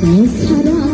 내 사랑.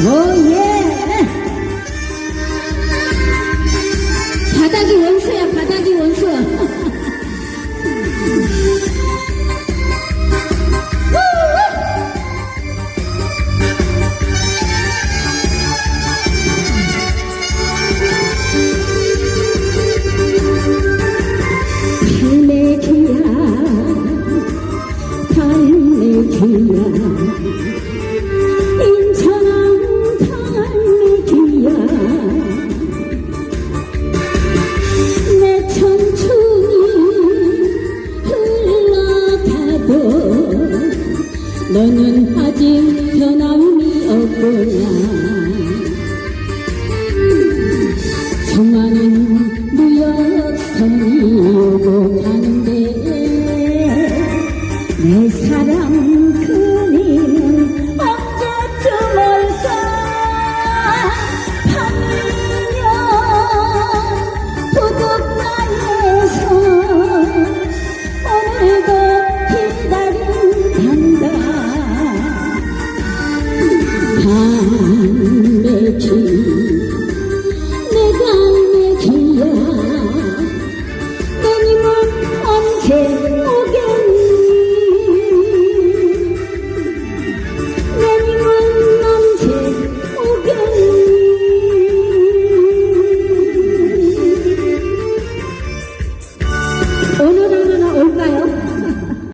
오예. 바닥이 원수야 바닥이 원수야 달래기야. 너는 아직 너나움이 없구나 청하는 무역선이 오고 가는데 내 사랑